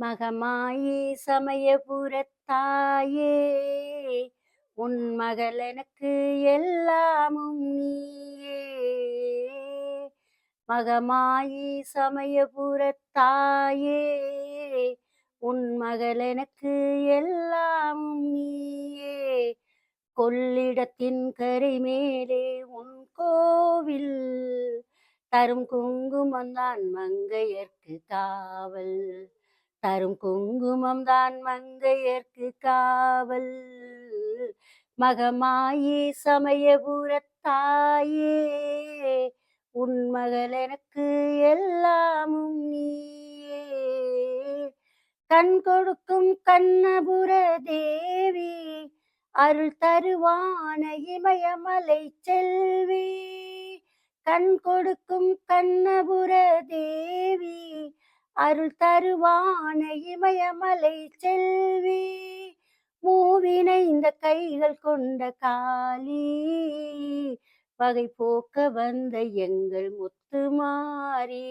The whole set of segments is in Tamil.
மகமாயே சமயபுரத்தாயே உன் மகள் எனக்கு எல்லாமும் நீயே. மகமாயி சமயபுரத்தாயே உன் மகள் எனக்கு எல்லாமும் நீயே. கொள்ளிடத்தின் கரை மேலே உன் கோவில் தரும் குங்குமந்தான் மங்கையர்க்கு காவல். தரும் குங்குமம் தான் மங்கையர்க்கு காவல். மகமாயே சமயபுரத்தாயே உன் மகள் எனக்கு எல்லாமும் நீயே. கண் கொடுக்கும் கண்ணபுர தேவி அருள் தருவான இமயமலை செல்வி. கண் கொடுக்கும் கண்ணபுர அருள் தருவான இமயமலை செல்வி மூவினைந்த கைகள் கொண்ட காளி. பகை போக்க வந்த எங்கள் முத்துமாரி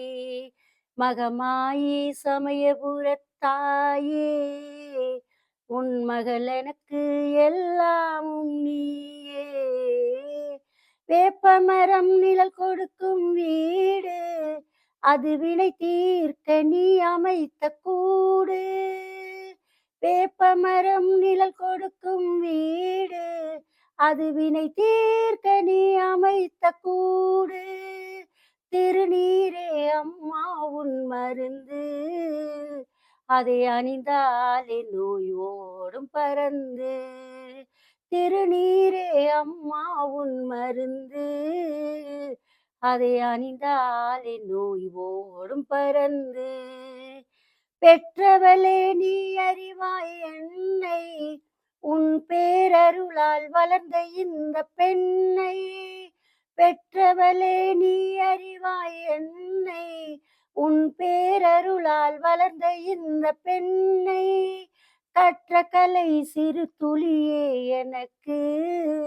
மகமாயி சமயபுரத்தாயே உன் மகள் எனக்கு எல்லாமும் நீயே. வேப்பமரம் நிழல் கொடுக்கும் வீடு அது வினை தீர்க்க நீ அமைத்த கூடு. வேப்பமரம் நிழல் கொடுக்கும் வீடு. அது வினை தீர்க்க நீ அமைத்த கூடு. திருநீரே அம்மா உன் மருந்து. அதை அணிந்தாலே நோய் ஓடும் பறந்து. திருநீரே அம்மா உன் மருந்து. அதை அணிந்தாலே நோய் ஓடும் பறந்து. பெற்றவளே நீ அறிவாய் என்னை. உன் பேரருளால் வளர்ந்த இந்த பெண்ணை. பெற்றவளே நீ அறிவாய் என்னை. உன் பேரருளால் வளர்ந்த இந்த பெண்ணை. கற்ற கலை சிறு துளியே எனக்கு.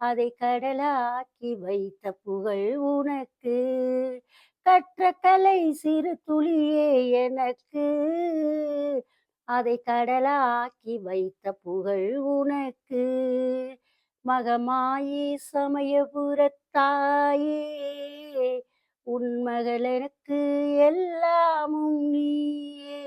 அதை கடலாக்கி வைத்த புகழ் உனக்கு. கற்ற கலை சிறு துளியே எனக்கு. அதை கடலாக்கி வைத்த புகழ் உனக்கு. மகமாயி சமயபுரத்தாயே உன் மகள் எனக்கு எல்லாமும் நீயே.